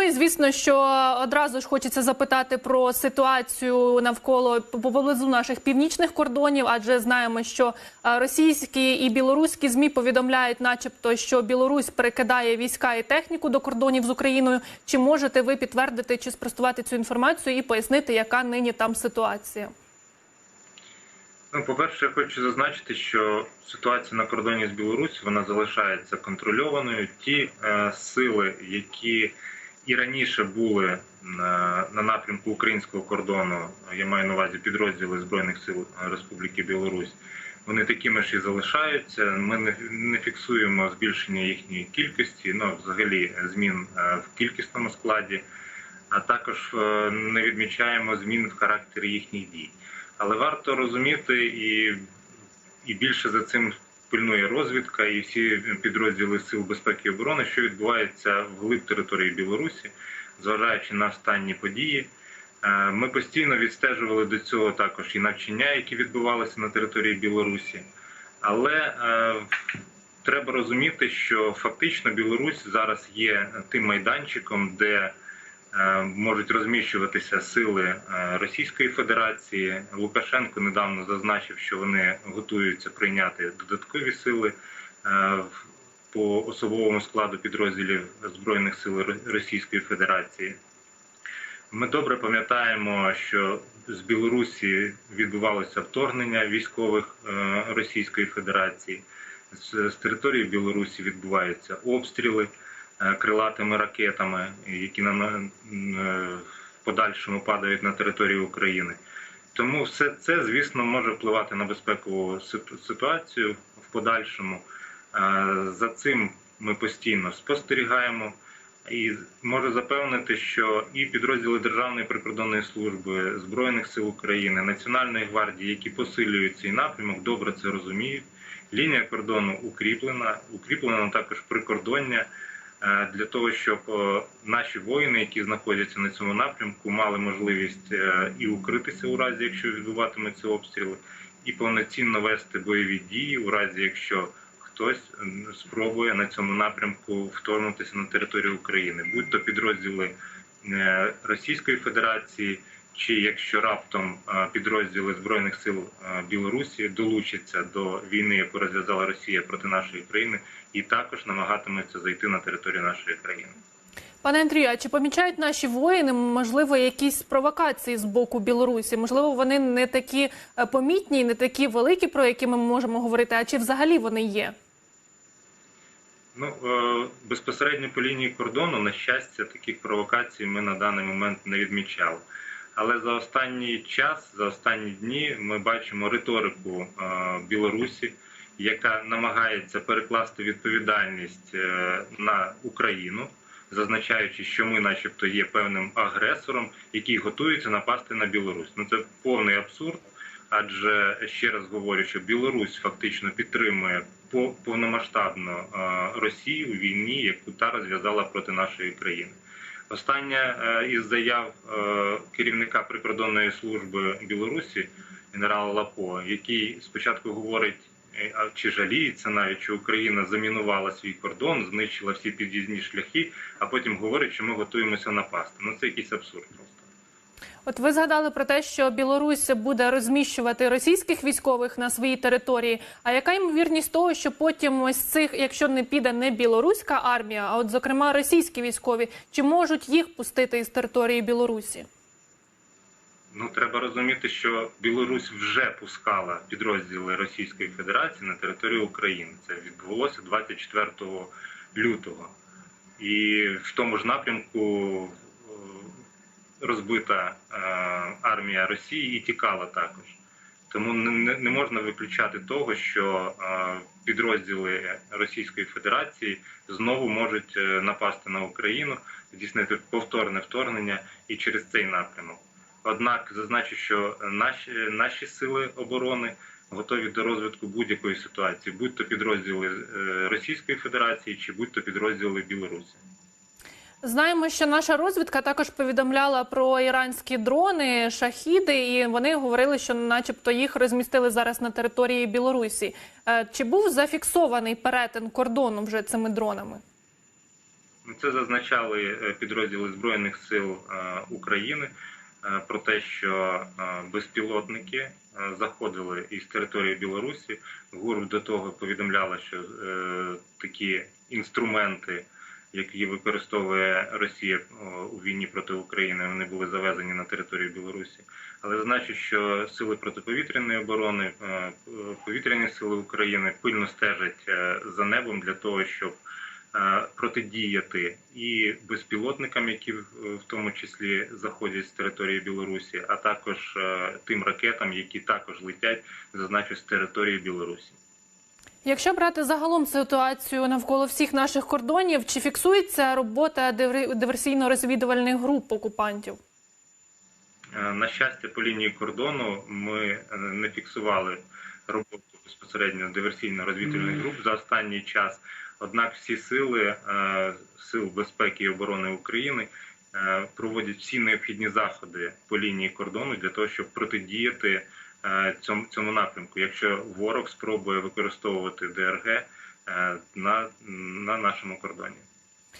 Ну і звісно, що одразу ж хочеться запитати про ситуацію навколо поблизу наших північних кордонів, адже знаємо, що е, російські і білоруські змі повідомляють, начебто, що Білорусь перекидає війська і техніку до кордонів з Україною. Чи можете ви підтвердити чи спростувати цю інформацію і пояснити, яка нині там ситуація? Ну, по-перше, я хочу зазначити, що ситуація на кордоні з Білорусі вона залишається контрольованою. Ті е, сили, які і раніше були на, на напрямку українського кордону, я маю на увазі підрозділи Збройних сил Республіки Білорусь, вони такими ж і залишаються. Ми не, не фіксуємо збільшення їхньої кількості, ну взагалі змін е, в кількісному складі, а також е, не відмічаємо змін в характері їхніх дій. Але варто розуміти і, і більше за цим пильнує розвідка і всі підрозділи сил безпеки і оборони, що відбувається вглиб території Білорусі, зважаючи на останні події. Е, Ми постійно відстежували до цього також і навчання, які відбувалися на території Білорусі. Але е, треба розуміти, що фактично Білорусь зараз є тим майданчиком, де можуть розміщуватися сили е, Російської Федерації. Лукашенко недавно зазначив, що вони готуються прийняти додаткові сили е, по особовому складу підрозділів Збройних сил Російської Федерації. Ми добре пам'ятаємо, що з Білорусі відбувалося вторгнення військових е, Російської Федерації. З, з території Білорусі відбуваються обстріли е, крилатими ракетами, які на м, е, в подальшому падають на територію України. Тому все це, звісно, може впливати на безпекову ситуацію в подальшому. Е, За цим ми постійно спостерігаємо. І можу запевнити, що і підрозділи Державної прикордонної служби збройних сил України, Національної гвардії, які посилюють цей напрямок, добре це розуміють. Лінія кордону укріплена, укріплено також прикордоння е, для того, щоб е, наші воїни, які знаходяться на цьому напрямку, мали можливість е, і укритися у разі, якщо відбуватимуться обстріли, і повноцінно вести бойові дії у разі, якщо хтось спробує на цьому напрямку вторгнутися на територію України, будь то підрозділи е, Російської Федерації, чи якщо раптом е, підрозділи збройних сил е, Білорусі долучаться до війни, яку розв'язала Росія проти нашої країни, і також намагатимуться зайти на територію нашої країни. Пане Андрію, а чи помічають наші воїни можливо якісь провокації з боку Білорусі? Можливо, вони не такі е, помітні, не такі великі, про які ми можемо говорити, а чи взагалі вони є? Ну безпосередньо по лінії кордону, на щастя, таких провокацій ми на даний момент не відмічали. Але за останній час, за останні дні, ми бачимо риторику е, Білорусі, яка намагається перекласти відповідальність е, на Україну, зазначаючи, що ми, начебто, є певним агресором, який готується напасти на Білорусь. Ну це повний абсурд. Адже ще раз говорю, що Білорусь фактично підтримує по- повномасштабно е, Росію у війні, яку та розв'язала проти нашої країни. Остання е, із заяв е, керівника прикордонної служби Білорусі генерала Лапо, який спочатку говорить, е, чи жаліється навіть, що Україна замінувала свій кордон, знищила всі під'їзні шляхи, а потім говорить, що ми готуємося напасти. Ну це якийсь абсурд просто. От ви згадали про те, що Білорусь буде розміщувати російських військових на своїй території. А яка ймовірність того, що потім ось цих, якщо не піде не білоруська армія, а от зокрема російські військові, чи можуть їх пустити із території Білорусі? Ну, треба розуміти, що Білорусь вже пускала підрозділи Російської Федерації на територію України. Це відбулося 24 лютого. І в тому ж напрямку розбита е, армія Росії і тікала також. Тому не- можна виключати того, що е, підрозділи Російської Федерації знову можуть е, напасти на Україну, здійснити повторне вторгнення і через цей напрямок. Однак зазначу, що наші, наші сили оборони готові до розвитку будь-якої ситуації, будь то підрозділи Російської Федерації чи будь то підрозділи Білорусі. Знаємо, що наша розвідка також повідомляла про іранські дрони, шахіди, і вони говорили, що, начебто, їх розмістили зараз на території Білорусі. Е, Чи був зафіксований перетин кордону вже цими дронами? Це зазначали е, підрозділи Збройних сил е, України про те, що безпілотники заходили із території Білорусі. ГУР до того повідомляла, що такі інструменти, які використовує Росія у війні проти України, вони були завезені на територію Білорусі. Але значить, що сили протиповітряної оборони, е, повітряні сили України пильно стежать е, за небом для того, щоб е, протидіяти і безпілотникам, які в тому числі заходять з території Білорусі, а також е, тим ракетам, які також летять, зазначу, з території Білорусі. Якщо брати загалом ситуацію навколо всіх наших кордонів, чи фіксується робота диверсійно-розвідувальних груп окупантів? Е, На щастя, по лінії кордону ми е, не фіксували роботу безпосередньо диверсійно-розвідувальних груп за останній час. Однак всі сили е, сил безпеки і оборони України проводять всі необхідні заходи по лінії кордону для того, щоб протидіяти цьому, цьому напрямку, якщо ворог спробує використовувати ДРГ е, на, на нашому кордоні.